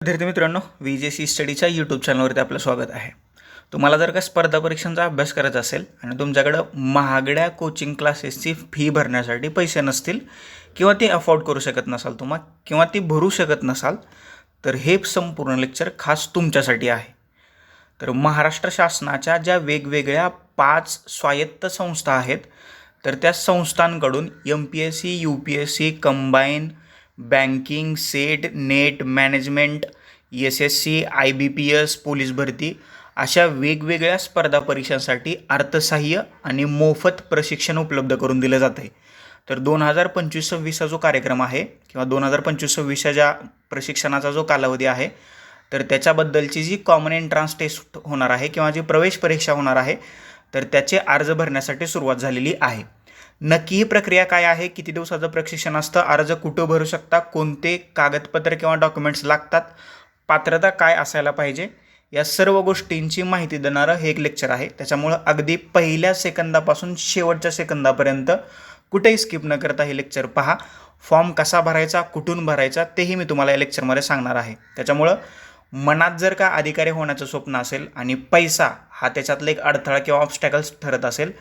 विद्यार्थी मित्रांनो V J C स्टडीच्या YouTube चॅनलवरती आपलं स्वागत आहे. तुम्हाला जर का स्पर्धा परीक्षांचा अभ्यास करायचा असेल आणि तुमच्याकडं महागड्या कोचिंग क्लासेसची फी भरण्यासाठी पैसे नसतील किंवा ती अफोर्ड करू शकत नसाल तुम्हा किंवा ती भरू शकत नसाल तर हे संपूर्ण लेक्चर खास तुमच्यासाठी आहे. तर महाराष्ट्र शासनाच्या ज्या वेगवेगळ्या पाच स्वायत्त संस्था आहेत तर त्या संस्थांकडून M P S C U P S C combine banking set net management S S C I B P S police भरती अशा वेगवेगळ्या स्पर्धा परीक्षांसाठी अर्थसहाय्य आणि मोफत प्रशिक्षण उपलब्ध करून दिलं जातं आहे तर दोन हजार पंचवीस सव्वीसचा जो कार्यक्रम आहे किंवा दोन हजार पंचवीस सव्वीसच्या ज्या प्रशिक्षणाचा जो कालावधी आहे तर त्याच्याबद्दलची जी कॉमन एंट्रान्स टेस्ट होणार आहे किंवा जी प्रवेश परीक्षा होणार आहे तर त्याचे अर्ज भरण्यासाठी सुरुवात झालेली आहे. नक्की ही प्रक्रिया काय आहे किती दिवसाचं प्रशिक्षण असतं अर्ज कुठं भरू शकता कोणते कागदपत्र किंवा डॉक्युमेंट्स लागतात पात्रता काय असायला पाहिजे या सर्व गोष्टींची माहिती देणारं हे एक लेक्चर आहे. त्याच्यामुळं अगदी पहिल्या सेकंदापासून शेवटच्या सेकंदापर्यंत कुठेही स्किप न करता हे लेक्चर पहा. फॉर्म कसा भरायचा कुठून भरायचा तेही मी तुम्हाला या लेक्चरमध्ये सांगणार आहे. त्याच्यामुळं मनात जर का अधिकारी होण्याचं स्वप्न असेल आणि पैसा हा त्याच्यातला एक अडथळा किंवा ऑब्स्टॅकल्स ठरत असेल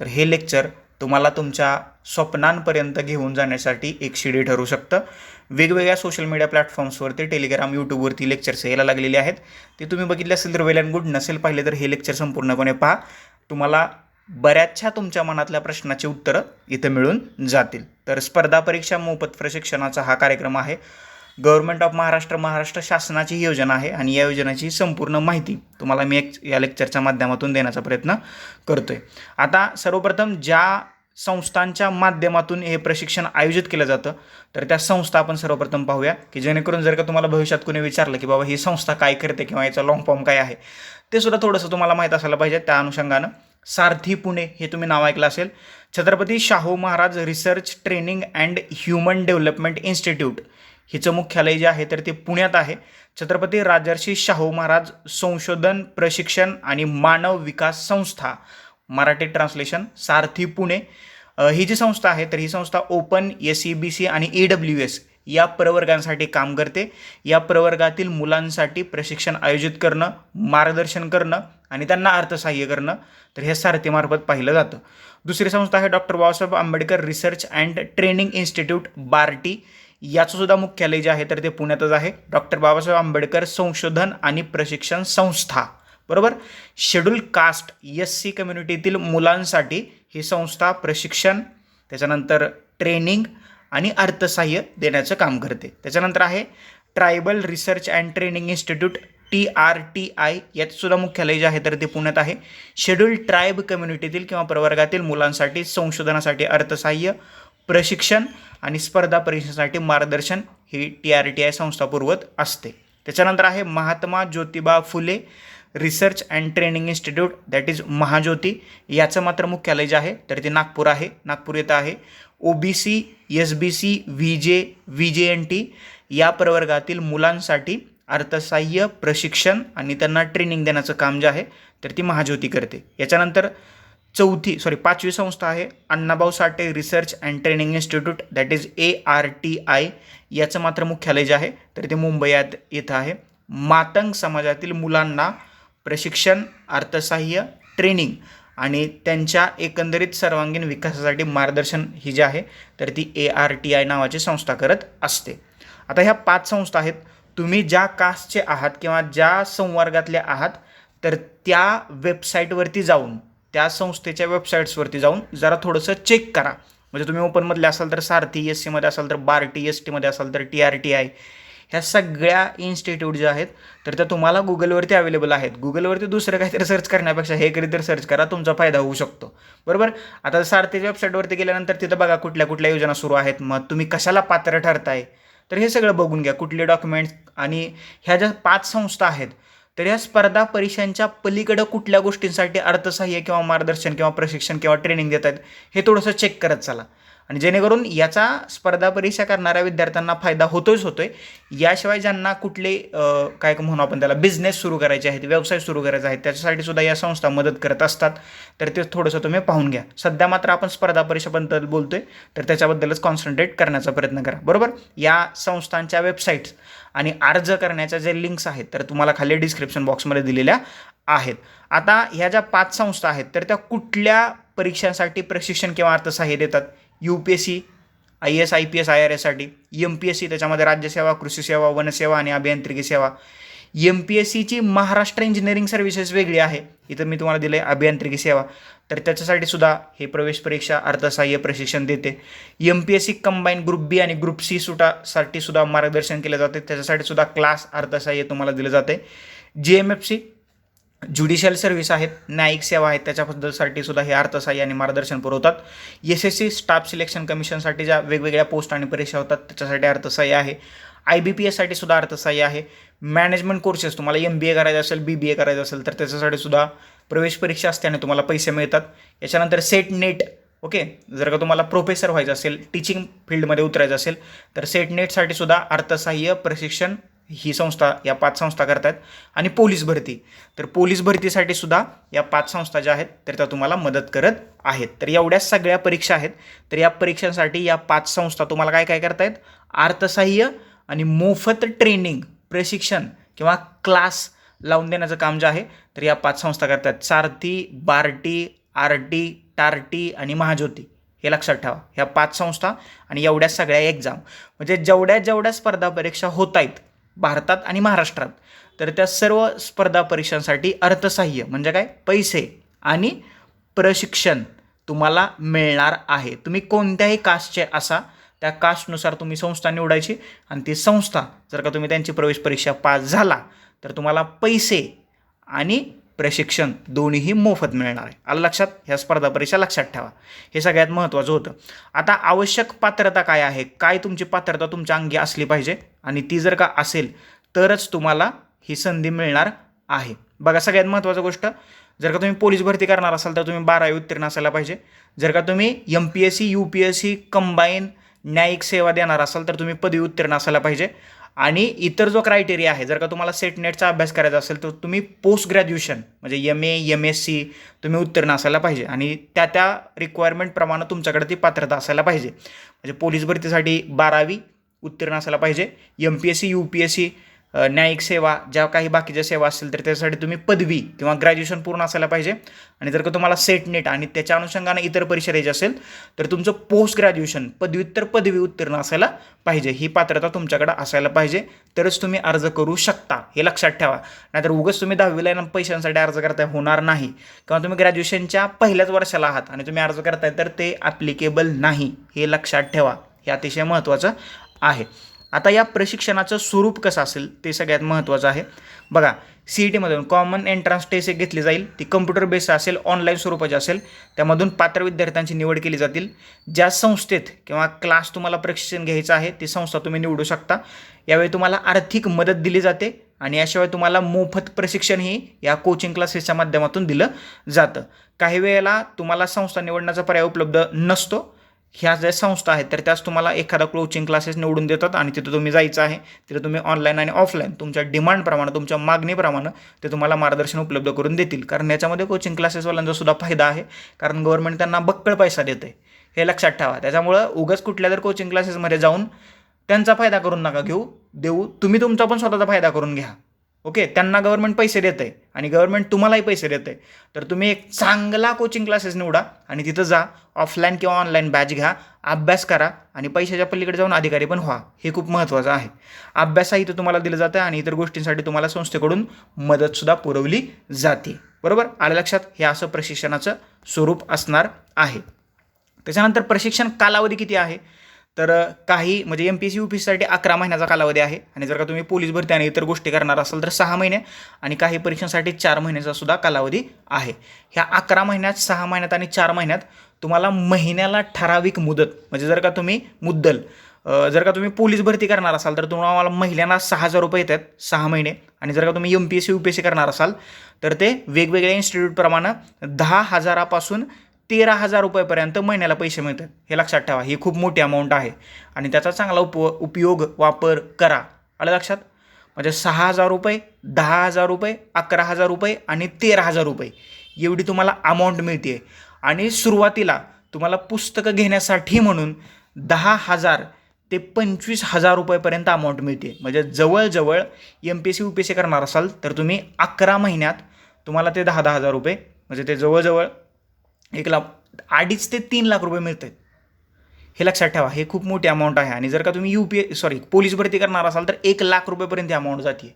तर हे लेक्चर तुम्हाला तुमच्या स्वप्नांपर्यंत घेऊन जाण्यासाठी एक शिडी ठरू शकतं. वेगवेगळ्या सोशल मीडिया प्लॅटफॉर्म्सवरती टेलिग्राम यूट्यूबवरती लेक्चर्स यायला लागलेले आहेत. ते तुम्ही बघितले असेल तर वेल अँड गुड नसेल पाहिले तर हे लेक्चर संपूर्णपणे पहा. तुम्हाला बऱ्याचशा तुमच्या मनातल्या प्रश्नाची उत्तरं इथं मिळून जातील. तर स्पर्धा परीक्षा मोफत प्रशिक्षणाचा हा कार्यक्रम आहे. गव्हर्नमेंट ऑफ महाराष्ट्र महाराष्ट्र शासनाची ही योजना आहे आणि या योजनेची संपूर्ण माहिती तुम्हाला मी एक या लेक्चरच्या माध्यमातून देण्याचा प्रयत्न करतोय. आता सर्वप्रथम ज्या संस्थांच्या माध्यमातून हे प्रशिक्षण आयोजित केलं जातं तर त्या संस्था आपण सर्वप्रथम पाहूया की जेणेकरून जर का तुम्हाला भविष्यात कोणी विचारलं की बाबा ही संस्था काय करते किंवा याचा लॉंग फॉर्म काय आहे ते सुद्धा थोडंसं तुम्हाला माहीत असायला पाहिजे. त्या अनुषंगानं सारथी पुणे हे तुम्ही नाव ऐकलं असेल. Chhatrapati Shahu Maharaj research training and human development institute हिचं मुख्यालय जे आहे तर ते पुण्यात आहे. छत्रपती राजर्षी शाहू महाराज संशोधन प्रशिक्षण आणि मानव विकास संस्था मराठी ट्रान्सलेशन सारथी पुणे. ही जी संस्था आहे तर ही संस्था open S E B C आणि ई डब्ल्यू एस या प्रवर्गांसाठी काम करते. या प्रवर्गातील मुलांसाठी प्रशिक्षण आयोजित करणं मार्गदर्शन करणं आणि त्यांना अर्थसहाय्य करणं तर हे सारथीमार्फत पाहिलं जातं. दुसरी संस्था आहे doctor Babasaheb Ambedkar research and training institute BARTI. याचं सुद्धा मुख्यालय जे आहे तर ते पुण्यातच आहे. डॉक्टर बाबासाहेब आंबेडकर संशोधन आणि प्रशिक्षण संस्था. बरोबर? शेड्यूल कास्ट एस सी कम्युनिटीतील मुलांसाठी ही संस्था प्रशिक्षण त्याच्यानंतर ट्रेनिंग आणि अर्थसहाय्य देण्याचं काम करते. त्याच्यानंतर आहे tribal research and training institute T R T I याचं सुद्धा मुख्यालय जे आहे तर ते पुण्यात आहे. शेड्यूल ट्राईब कम्युनिटीतील किंवा प्रवर्गातील मुलांसाठी संशोधनासाठी अर्थसहाय्य प्रशिक्षण आणि स्पर्धा परीक्षेसाठी मार्गदर्शन ही टी आर टी आय संस्था पुरवत असते. त्याच्यानंतर आहे Mahatma Jyotiba Phule research and training institute that is Mahajyoti. याचं मात्र मुख्यालय जे आहे तर ते नागपूर आहे. नागपूर येतं आहे. O B C S B C V J V J N T या प्रवर्गातील मुलांसाठी अर्थसहाय्य प्रशिक्षण आणि त्यांना ट्रेनिंग देण्याचं काम जे आहे तर ती महाज्योती करते. याच्यानंतर चौथी सॉरी पाचवी संस्था आहे Annabhau Sathe research and training institute that is A R T I याचं मात्र मुख्यालय जे आहे तर ते मुंबईत येथं आहे. मातंग समाजातील मुलांना प्रशिक्षण अर्थसहाय्य ट्रेनिंग आणि त्यांच्या एकंदरीत सर्वांगीण विकासासाठी मार्गदर्शन ही जी आहे तर ती ए आर टी आय नावाची संस्था करत असते. आता ह्या पाच संस्था आहेत. तुम्ही ज्या कास्टचे आहात किंवा ज्या संवर्गातले आहात तर त्या वेबसाईटवरती जाऊन त्या संस्थेच्या वेबसाईट्सवरती जाऊन जरा थोडंसं चेक करा. म्हणजे तुम्ही ओपनमधले असाल तर सारथी एस सीमध्ये असाल तर बार टी एस टीमध्ये असाल तर टी आर टी आय ह्या सगळ्या इन्स्टिट्यूट ज्या आहेत तर त्या तुम्हाला गुगलवरती अवेलेबल आहेत. गुगलवरती दुसरं काहीतरी सर्च करण्यापेक्षा हे कधीतरी सर्च करा तुमचा फायदा होऊ शकतो. बरोबर? आता सारथीच्या वेबसाईटवरती गेल्यानंतर तिथं बघा कुठल्या कुठल्या योजना सुरू आहेत मग तुम्ही कशाला पात्र ठरताय? तर हे सगळं बघून घ्या कुठले डॉक्युमेंट्स आणि ह्या ज्या पाच संस्था आहेत तर या स्पर्धा परीक्षांच्या पलीकडं कुठल्या गोष्टींसाठी अर्थसहाय्य किंवा मार्गदर्शन किंवा प्रशिक्षण किंवा ट्रेनिंग देत आहेत हे थोडंसं चेक करत चला. आणि जेणेकरून याचा स्पर्धा परीक्षा करणाऱ्या विद्यार्थ्यांना फायदा होतोच होतोय. याशिवाय ज्यांना कुठले काय म्हणू आपण त्याला बिझनेस सुरू करायचे आहेत व्यवसाय सुरू करायचे आहेत त्याच्यासाठी सुद्धा या संस्था मदत करत असतात. तर ते थोडंसं तुम्ही पाहून घ्या. सध्या मात्र आपण स्पर्धा परीक्षेबद्दल बोलतोय तर त्याच्याबद्दलच कॉन्सन्ट्रेट करण्याचा प्रयत्न करा. बरोबर? या संस्थांच्या वेबसाईट्स आणि अर्ज करण्याच्या जे लिंक्स आहेत तर तुम्हाला खाली डिस्क्रिप्शन बॉक्समध्ये दिलेल्या आहेत. आता ह्या ज्या पाच संस्था आहेत तर त्या कुठल्या परीक्षांसाठी प्रशिक्षण किंवा अर्थसहाय्य देतात? U P S C I S I P S I R एससाठी M P S C त्याच्यामध्ये राज्यसेवा कृषी सेवा वनसेवा आणि अभियांत्रिकी सेवा. एम पी एस सीची महाराष्ट्र इंजिनिअरिंग सर्व्हिसेस वेगळी आहे. इथं मी तुम्हाला दिलं आहे अभियांत्रिकी सेवा. तर त्याच्यासाठी सुद्धा हे प्रवेश परीक्षा अर्थसहाय्य प्रशिक्षण देते. M P S C combine group B आणि ग्रुप सी सुटासाठी सुद्धा मार्गदर्शन केलं जाते. त्याच्यासाठी सुद्धा क्लास अर्थसहाय्य तुम्हाला दिलं जाते. J M F C judicial service आहेत न्यायिक सेवा आहेत त्याच्याबद्दलसाठी सुद्धा हे अर्थसहाय्य आणि मार्गदर्शन पुरवतात. S S C staff selection कमिशनसाठी ज्या वेगवेगळ्या पोस्ट आणि परीक्षा होतात त्याच्यासाठी अर्थसहाय्य आहे. आय बी पी एससाठी सुद्धा अर्थसहाय्य आहे. मॅनेजमेंट कोर्सेस तुम्हाला एम बी ए करायचं असेल बी बी ए करायचं असेल तर त्याच्यासाठी सुद्धा प्रवेश परीक्षा असते आणि तुम्हाला पैसे मिळतात. याच्यानंतर सेट नेट ओके? जर का तुम्हाला प्रोफेसर व्हायचं असेल टीचिंग फील्डमध्ये उतरायचं असेल तर सेट नेटसाठी सुद्धा अर्थसहाय्य प्रशिक्षण ही संस्था या पाच संस्था करतात आणि पोलीस भरती. तर पोलीस भरतीसाठी सुद्धा या पाच संस्था ज्या आहेत तर त्या तुम्हाला मदत करत आहेत. तर एवढ्या सगळ्या परीक्षा आहेत. तर या परीक्षांसाठी या पाच संस्था तुम्हाला काय काय करतायत? अर्थसहाय्य आणि मोफत ट्रेनिंग प्रशिक्षण किंवा क्लास लावून देण्याचं काम जे आहे तर या पाच संस्था करतात सारथी बार्टी आर टी आणि महाज्योती. हे लक्षात ठेवा. ह्या पाच संस्था आणि एवढ्या सगळ्या एक्झाम म्हणजे जेवढ्या जेवढ्या स्पर्धा परीक्षा होत आहेत भारतात आणि महाराष्ट्रात. तर त्या सर्व स्पर्धा परीक्षांसाठी अर्थसहाय्य म्हणजे काय? पैसे आणि प्रशिक्षण तुम्हाला मिळणार आहे. तुम्ही कोणत्याही कास्टचे असा त्या कास्टनुसार तुम्ही संस्था निवडायची आणि ती संस्था जर का तुम्ही त्यांची प्रवेश परीक्षा पास झाला तर तुम्हाला पैसे आणि प्रशिक्षण दोन्हीही मोफत मिळणार आहे. आलं लक्षात? ह्या स्पर्धा परीक्षा लक्षात ठेवा. हे सगळ्यात महत्त्वाचं होतं. आता आवश्यक पात्रता काय आहे? काय तुमची पात्रता तुमच्या अंगी असली पाहिजे? आणि ती जर का असेल तरच तुम्हाला ही संधी मिळणार आहे. बघा सगळ्यात महत्त्वाची गोष्ट जर का तुम्ही पोलीस भरती करणार असाल तर तुम्ही बारावी उत्तीर्ण असायला पाहिजे. जर का तुम्ही M P S C U P S C combine न्यायिक सेवा देणार असाल तर तुम्ही पदवी उत्तीर्ण असायला पाहिजे. आणि इतर जो क्रायटेरिया आहे जर का तुम्हाला सेट नेटचा अभ्यास करायचा असेल तर तुम्ही पोस्ट ग्रॅज्युएशन म्हणजे M A M S C तुम्ही उत्तीर्ण असायला पाहिजे. आणि त्या त्या रिक्वायरमेंटप्रमाणे तुमच्याकडे ती पात्रता असायला पाहिजे. म्हणजे पोलीस भरतीसाठी बारावी उत्तीर्ण असायला पाहिजे. M P S C U P S C न्यायिक सेवा ज्या काही बाकीच्या सेवा असतील तर त्यासाठी तुम्ही पदवी किंवा ग्रॅज्युएशन पूर्ण असायला पाहिजे. आणि जर का तुम्हाला सेट नेट आणि त्याच्या अनुषंगाने इतर परीक्षा द्यायची असेल तर तुमचं पोस्ट ग्रॅज्युएशन पदव्युत्तर पदवी उत्तीर्ण असायला पाहिजे. ही पात्रता तुमच्याकडे असायला पाहिजे. तरच तुम्ही अर्ज करू शकता. हे लक्षात ठेवा. नाहीतर उगाच तुम्ही दहावीला येणं पैशांसाठी अर्ज करताय होणार नाही. किंवा तुम्ही ग्रॅज्युएशनच्या पहिल्याच वर्षाला आहात आणि तुम्ही अर्ज करताय तर ते ॲप्लिकेबल नाही. हे लक्षात ठेवा. हे अतिशय महत्त्वाचं आहे. आता या प्रशिक्षणाचं स्वरूप कसं असेल ते सगळ्यात महत्त्वाचं आहे. बघा सी ई टीमधून कॉमन एंट्रन्स टेस्ट एक घेतली जाईल. ती कम्प्युटर बेस्ड असेल ऑनलाईन स्वरूपाची असेल. त्यामधून पात्र विद्यार्थ्यांची निवड केली जातील. ज्या संस्थेत किंवा क्लास तुम्हाला प्रशिक्षण घ्यायचं आहे ती संस्था तुम्ही निवडू शकता. यावेळी तुम्हाला आर्थिक मदत दिली जाते आणि याशिवाय तुम्हाला मोफत प्रशिक्षणही या कोचिंग क्लासेसच्या माध्यमातून दिलं जातं. काही वेळेला तुम्हाला संस्था निवडण्याचा पर्याय उपलब्ध नसतो. ह्या ज्या संस्था आहेत तर त्याच तुम्हाला एखादा कोचिंग क्लासेस निवडून देतात आणि तिथं तुम्ही जायचं आहे. तिथं तुम्ही ऑनलाईन आणि ऑफलाईन तुमच्या डिमांडप्रमाणे तुमच्या मागणीप्रमाणे ते तुम्हाला मार्गदर्शन उपलब्ध करून देतील. कारण याच्यामध्ये कोचिंग क्लासेसवाल्यांचा सुद्धा फायदा आहे. कारण गव्हर्नमेंट त्यांना बक्कळ पैसा देते हे लक्षात ठेवा. त्याच्यामुळं उगाच कुठल्या जर कोचिंग क्लासेसमध्ये जाऊन त्यांचा फायदा करून नका घेऊ. देऊ. तुम्ही तुमचा पण स्वतःचा फायदा करून घ्या. ओके त्यांना गव्हर्नमेंट पैसे देते आणि गव्हर्नमेंट तुम्हालाही पैसे देत आहे तर तुम्ही एक चांगला कोचिंग क्लासेस निवडा आणि तिथं जा ऑफलाईन किंवा ऑनलाईन बॅच घ्या अभ्यास करा आणि पैशाच्या पलीकडे जाऊन अधिकारी पण व्हा. हे खूप महत्त्वाचं आहे. अभ्यासही इथं तुम्हाला दिलं जातं आणि इतर गोष्टींसाठी तुम्हाला संस्थेकडून मदतसुद्धा पुरवली जाते. बरोबर? आलं लक्षात? हे असं प्रशिक्षणाचं स्वरूप असणार आहे. त्याच्यानंतर प्रशिक्षण कालावधी किती आहे? तर काही म्हणजे M P S C U P सीसाठी अकरा महिन्याचा कालावधी आहे. आणि जर का तुम्ही पोलीस भरती आणि इतर गोष्टी करणार असाल तर सहा महिने आणि काही परीक्षांसाठी चार महिन्याचा सुद्धा कालावधी आहे. ह्या अकरा महिन्यात सहा महिन्यात आणि चार महिन्यात तुम्हाला महिन्याला ठराविक मुदत म्हणजे जर का तुम्ही मुद्दल जर का तुम्ही पोलीस भरती करणार असाल तर तुम्हाला महिन्याला सहा हजार रुपये येतात सहा महिने. आणि जर का तुम्ही M P S C U P S C करणार असाल तर ते वेगवेगळ्या इन्स्टिट्यूटप्रमाणे दहा हजारापासून तेरा हजार रुपयेपर्यंत महिन्याला पैसे मिळतात. हे लक्षात ठेवा ही खूप मोठी अमाऊंट आहे. आणि त्याचा चांगला उप उपयोग वापर करा. आलं लक्षात? म्हणजे सहा हजार रुपये दहा हजार रुपये अकरा हजार रुपये आणि तेरा हजार रुपये. एवढी तुम्हाला अमाऊंट मिळते आणि सुरुवातीला तुम्हाला पुस्तकं घेण्यासाठी म्हणून दहा हजार ते पंचवीस हजार रुपयेपर्यंत अमाऊंट मिळते म्हणजे जवळजवळ M P S C U P S C करणार असाल तर तुम्ही अकरा महिन्यात तुम्हाला ते दहा दहा हजार रुपये म्हणजे ते जवळजवळ एक लाख अडीच ते तीन लाख रुपये मिळत आहेत हे लक्षात ठेवा हे खूप मोठी अमाऊंट आहे आणि जर का तुम्ही U P A sorry police भरती करणार असाल तर एक लाख रुपयेपर्यंत ही अमाऊंट जाते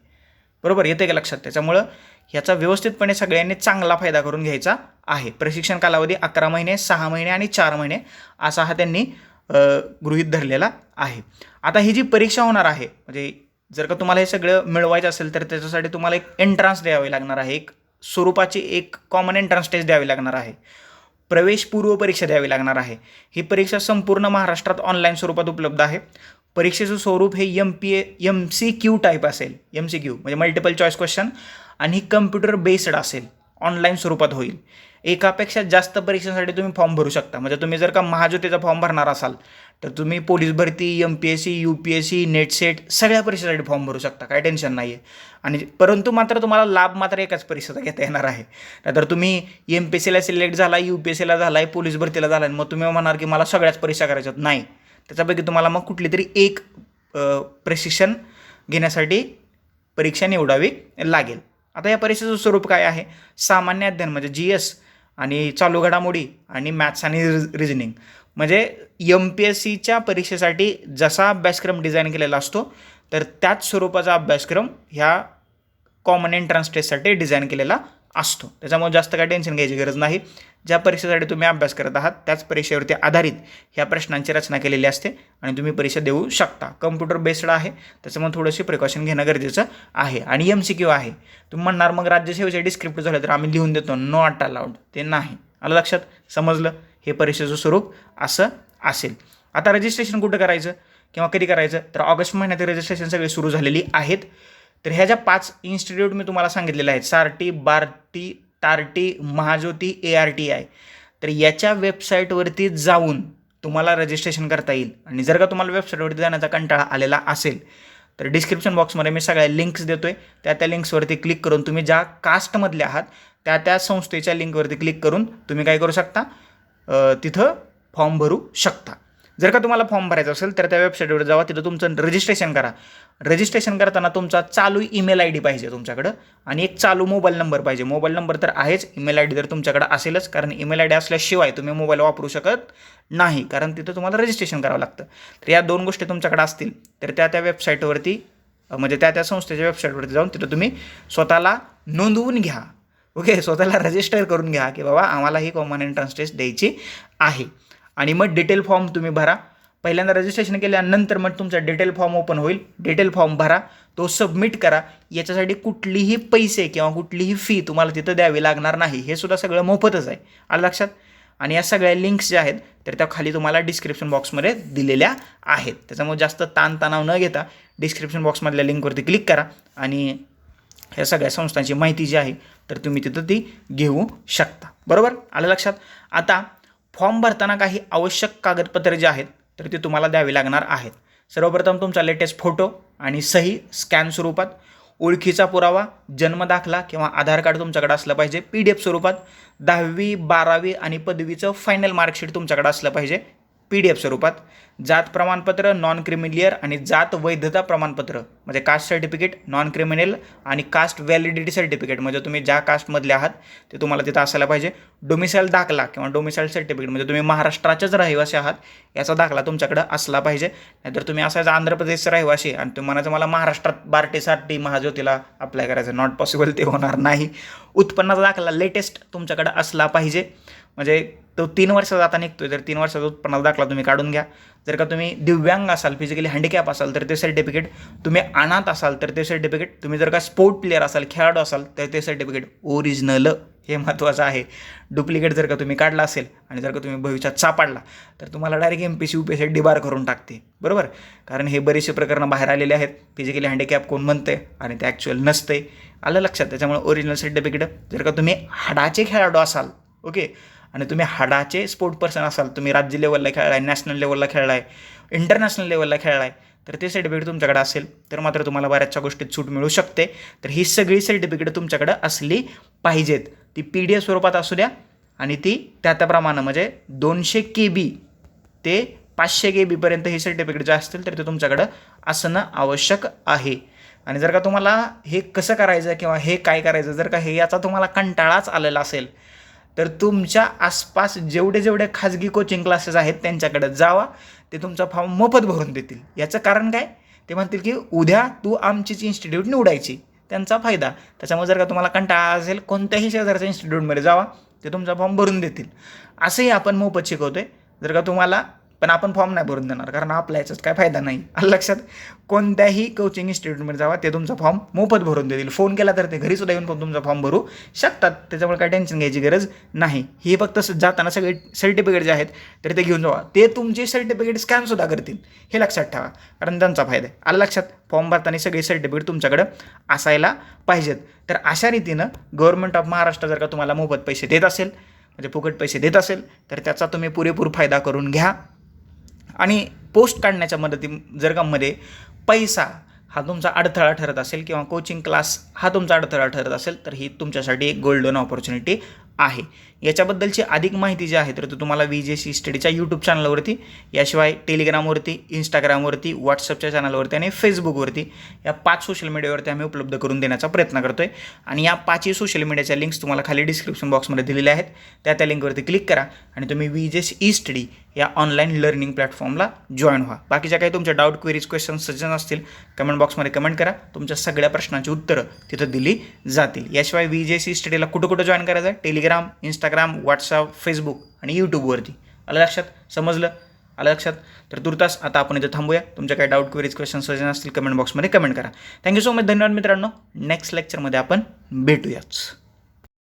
बरोबर? येते का लक्षात? त्याच्यामुळं ह्याचा व्यवस्थितपणे सगळ्यांनी चांगला फायदा करून घ्यायचा आहे. प्रशिक्षण कालावधी अकरा महिने सहा महिने आणि चार महिने असा हा त्यांनी गृहित गृहीत धरलेला आहे. आता ही जी परीक्षा होणार आहे म्हणजे जर का तुम्हाला हे सगळं मिळवायचं असेल तर त्याच्यासाठी तुम्हाला एक एंट्रान्स द्यावी लागणार आहे. एक स्वरूपाची एक कॉमन एंट्रान्स टेस्ट द्यावी लागणार आहे. प्रवेशपूर्व परीक्षा द्यावी लागणार आहे. ही परीक्षा संपूर्ण महाराष्ट्रात ऑनलाईन स्वरूपात उपलब्ध आहे. परीक्षेचं स्वरूप हे M P A M C Q type असेल. एम सी क्यू म्हणजे मल्टिपल चॉईस क्वेश्चन आणि कम्प्युटर बेस्ड असेल. ऑनलाईन स्वरूपात होईल. एकापेक्षा जास्त परीक्षेसाठी तुम्ही फॉर्म भरू शकता. म्हणजे तुम्ही जर का महाज्योतीचा फॉर्म भरणार असाल तर तुम्ही पोलीस भरती M P S C U P S C net set सगळ्या परीक्षेसाठी फॉर्म भरू शकता. काय टेन्शन नाही आहे आणि परंतु मात्र तुम्हाला लाभ मात्र एकाच परीक्षेचा घेता येणार आहे. नाहीतर तुम्ही एम पी एस सीला सिलेक्ट झाला यू पी एस सीला झाला आहे पोलीस भरतीला झाला आहे मग तुम्ही म्हणाल की मला सगळ्याच परीक्षा करायच्यात. नाही. त्याच्यापैकी तुम्हाला मग कुठली तरी एक प्रशिक्षण घेण्यासाठी परीक्षा निवडावी लागेल. आता या परीक्षेचं स्वरूप काय आहे? सामान्य अध्ययन म्हणजे जी एस आणि चालू घडामोडी आणि मॅथ्स आणि रिजनिंग म्हणजे यम पी एस सीच्या परीक्षेसाठी जसा अभ्यासक्रम डिझाईन केलेला असतो तर त्याच स्वरूपाचा अभ्यासक्रम ह्या कॉमन एंट्रन्स टेस्टसाठी डिझाईन केलेला असतो. त्याच्यामुळे जास्त काय टेन्शन घ्यायची गरज नाही. ज्या परीक्षेसाठी तुम्ही अभ्यास करत आहात त्याच परीक्षेवरती आधारित ह्या प्रश्नांची रचना केलेली असते आणि तुम्ही परीक्षा देऊ शकता. कम्प्युटर बेस्ड आहे त्याच्यामुळे थोडंशी प्रिकॉशन घेणं गरजेचं आहे. आणि एम सी क्यू आहे. तुम्ही म्हणणार मग राज्यसेवेचे डिस्क्रिप्टिव्ह झालं तर आम्ही लिहून देतो. नॉट अलाउड ते नाही. आलं लक्षात? समजलं? हे परीक्षेचं स्वरूप असं असेल. आता रजिस्ट्रेशन कुठं करायचं? किंवा कधी करायचं? तर ऑगस्ट महिन्यात रजिस्ट्रेशन सगळी सुरू झालेली आहेत. तर ह्या ज्या पाच इन्स्टिट्यूट मी तुम्हाला सांगितलेल्या आहेत Sarthi Barti Tarti Mahajyoti A R T I तर याच्या वेबसाईटवरती जाऊन तुम्हाला रजिस्ट्रेशन करता येईल. आणि जर का तुम्हाला वेबसाईटवरती जाण्याचा कंटाळा आलेला असेल तर डिस्क्रिप्शन बॉक्समध्ये मी सगळ्या लिंक्स देतोय. त्या त्या लिंक्सवरती क्लिक करून तुम्ही ज्या कास्टमधले आहात त्या त्या संस्थेच्या लिंकवरती क्लिक करून तुम्ही काय करू शकता? तिथं फॉर्म भरू शकता. जर का तुम्हाला फॉर्म भरायचा असेल तर त्या वेबसाईटवर जावा तिथं तुमचं रजिस्ट्रेशन करा. रजिस्ट्रेशन करताना तुमचा चालू ईमेल आय डी पाहिजे तुमच्याकडं आणि एक चालू मोबाईल नंबर पाहिजे. मोबाईल नंबर तर आहेच ईमेल आय डी तर तुमच्याकडं असेलच कारण ईमेल आय डी असल्याशिवाय तुम्ही मोबाईल वापरू शकत नाही कारण तिथं तुम्हाला रजिस्ट्रेशन करावं लागतं. तर या दोन गोष्टी तुमच्याकडे असतील तर त्या त्या वेबसाईटवरती म्हणजे त्या त्या संस्थेच्या वेबसाईटवरती जाऊन तिथं तुम्ही स्वतःला नोंदवून घ्या. ओके स्वतःला रजिस्टर करून घ्या की बाबा आम्हाला ही कॉमन एंट्रन्स टेस्ट द्यायची आहे. आणि मग डिटेल फॉर्म तुम्ही भरा. पहिल्यांदा रजिस्ट्रेशन केल्यानंतर मग तुमचा डिटेल फॉर्म ओपन होईल. डिटेल फॉर्म भरा. तो सबमिट करा. याच्यासाठी कुठलीही पैसे किंवा कुठलीही फी तुम्हाला तिथं द्यावी लागणार नाही. हे सुद्धा सगळं मोफतच आहे. आलं लक्षात? आणि या सगळ्या लिंक्स ज्या आहेत तर त्या खाली तुम्हाला डिस्क्रिप्शन बॉक्समध्ये दिलेल्या आहेत. त्याच्यामुळे जास्त ताणतणाव न घेता डिस्क्रिप्शन बॉक्समधल्या लिंकवरती क्लिक करा. आणि ह्या सगळ्या संस्थांची माहिती जी आहे तर तुम्ही तिथं ती घेऊ शकता. बरोबर? आलं लक्षात? आता फॉर्म भरताना काही आवश्यक कागदपत्रे जे आहेत तर ती तुम्हाला द्यावी लागणार आहेत. सर्वप्रथम तुमचा लेटेस्ट फोटो आणि सही स्कॅन स्वरूपात ओळखीचा पुरावा जन्मदाखला किंवा आधार कार्ड तुमच्याकडे असलं पाहिजे पी डी एफ स्वरूपात दहावी बारावी आणि पदवीचं फायनल मार्कशीट तुमच्याकडे असलं पाहिजे पी डी एफ स्वरूपात. जात प्रमाणपत्र नॉन क्रिमिलियर आणि जात वैधता प्रमाणपत्र म्हणजे कास्ट सर्टिफिकेट नॉन क्रिमिनल आणि कास्ट व्हॅलिडिटी सर्टिफिकेट म्हणजे तुम्ही ज्या कास्टमधले आहात ते तुम्हाला तिथं असायला पाहिजे. डोमिसाईल दाखला किंवा डोमिसाईल सर्टिफिकेट म्हणजे तुम्ही महाराष्ट्राचेच रहिवासी आहात याचा दाखला तुमच्याकडं असला पाहिजे. नाहीतर तुम्ही असायचा आंध्र प्रदेशचा रहिवासी आणि तुम्ही म्हणायचं मला महाराष्ट्रात बार्टीसाठी महाज्योतीला अप्लाय करायचं नॉट पॉसिबल ते होणार नाही. उत्पन्नाचा दाखला लेटेस्ट तुमच्याकडं असला पाहिजे. म्हणजे तो तीन वर्षाचा आता निघतोय तर तीन वर्षाचा उत्पन्नाचा दाखला तुम्ही काढून घ्या. जर का तुम्ही दिव्यांग असाल फिजिकली हँडिकॅप असाल तर ते सर्टिफिकेट तुम्ही अनाथ असाल तर ते सर्टिफिकेट तुम्ही जर का स्पोर्ट प्लेअर असाल खेळाडू असाल तर ते सर्टिफिकेट ओरिजिनल हे महत्त्वाचं आहे. डुप्लिकेट जर का तुम्ही काढला असेल आणि जर का तुम्ही भविष्यात सापडला तर तुम्हाला direct M P C U P C debar करून टाकते. बरोबर? कारण हे बरेचसे प्रकरणं बाहेर आलेले आहेत. फिजिकली हँडिकॅप कोण म्हणते आणि ते ॲक्च्युअल नसते आलं लक्षात? त्याच्यामुळे ओरिजिनल सर्टिफिकेट जर का तुम्ही हाडाचे खेळाडू असाल ओके आणि तुम्ही हाडाचे स्पोर्ट पर्सन असाल तुम्ही राज्य लेवलला खेळलाय नॅशनल लेवलला खेळलाय इंटरनॅशनल लेवलला खेळलाय तर ते सर्टिफिकेट तुमच्याकडे असेल तर मात्र तुम्हाला बऱ्याचशा गोष्टीत सूट मिळू शकते. तर ही सगळी सर्टिफिकेट तुमच्याकडे असली पाहिजेत. ती पी डी एफ स्वरूपात असू द्या आणि ती त्या त्याप्रमाणे म्हणजे दोनशे के बी ते पाचशे के बीपर्यंत हे सर्टिफिकेट जे असतील तर ते तुमच्याकडं असणं आवश्यक आहे. आणि जर का तुम्हाला हे कसं करायचं किंवा हे काय करायचं जर का हे याचा तुम्हाला कंटाळाच आलेला असेल तर तुमच्या आसपास जेवढे जेवढे खाजगी कोचिंग क्लासेस आहेत त्यांच्याकडे जावा ते तुमचा फॉर्म मोफत भरून देतील. याचं कारण काय? ते म्हणतील की उद्या तू आमचीच इन्स्टिट्यूट निवडायची. त्यांचा फायदा. त्याच्यामुळे जर का तुम्हाला कंटाळा असेल कोणत्याही शेजारच्या इन्स्टिट्यूटमध्ये जावा ते तुमचा फॉर्म भरून देतील. असंही आपण मोफत शिकवतो आहे जर का तुम्हाला पण आपण फॉर्म नाही भरून देणार कारण आपल्या याच्यात काय फायदा नाही. लक्षात कोणत्याही कोचिंग इन्स्टिट्यूटमध्ये जावा ते तुमचा फॉर्म मोफत भरून देतील. फोन केला तर ते घरी सुद्धा येऊन पण तुमचा फॉर्म भरू शकतात. त्याच्यामुळे काय टेन्शन घ्यायची गरज नाही. हे फक्त जाताना सगळे सर्टिफिकेट जे आहेत तर ते घेऊन जावा. ते तुमचे सर्टिफिकेट स्कॅनसुद्धा करतील. हे लक्षात ठेवा. कारण त्यांचा फायदा आहे. आलं लक्षात फॉर्म भरताना सगळे सर्टिफिकेट तुमच्याकडं असायला पाहिजेत. तर अशा रीतीनं गव्हर्नमेंट ऑफ महाराष्ट्र जर का तुम्हाला मोफत पैसे देत असेल म्हणजे फुकट पैसे देत असेल तर त्याचा तुम्ही पुरेपूर फायदा करून घ्या. आणि पोस्ट काढण्याच्या मदती जर का मध्ये पैसा हा तुमचा अडथळा ठरत असेल किंवा कोचिंग क्लास हा तुमचा अडथळा ठरत असेल तर ही तुमच्यासाठी एक गोल्डन ऑपॉर्च्युनिटी आहे. याच्याबद्दलची अधिक माहिती जी आहे तर तो तुम्हाला वी जे सी स्टडीच्या यूट्यूब चॅनलवरती याशिवाय टेलिग्रामवरती इंस्टाग्रामवरती व्हॉट्सअपच्या चॅनलवरती आणि फेसबुकवरती या पाच सोशल मीडियावरती आम्ही उपलब्ध करून देण्याचा प्रयत्न करतो आहे आणि या पाचही सोशल मीडियाच्या लिंक्स तुम्हाला खाली डिस्क्रिप्शन बॉक्समध्ये दिलेल्या आहेत. त्या त्या लिंकवरती क्लिक करा आणि तुम्ही V J C E study या ऑनलाईन लर्निंग प्लॅटफॉर्मला जॉईन व्हा. बाकीच्या काही तुमच्या डाऊट क्वेरीज क्वेश्चन सजेशन असतील कमेंट बॉक्समध्ये कमेंट करा. तुमच्या सगळ्या प्रश्नांची उत्तरं तिथं दिली जातील. याशिवाय वी जे सी स्टडीला कुठं कुठं जॉईन करायचं आहे टेलिग्राम इंस्टाग्राम व्हॉट्सअप फेसबुक आणि यूट्यूबवरती आलं लक्षात? समजलं? आलं लक्षात? तर तुर्तास आता आपण इथं थांबूया. तुमच्या काही डाऊट क्वेरीज क्वेश्चन सजेशन असतील कमेंट बॉक्समध्ये कमेंट करा. थँक्यू सो मच धन्यवाद मित्रांनो. नेक्स्ट लेक्चरमध्ये आपण भेटूयाच.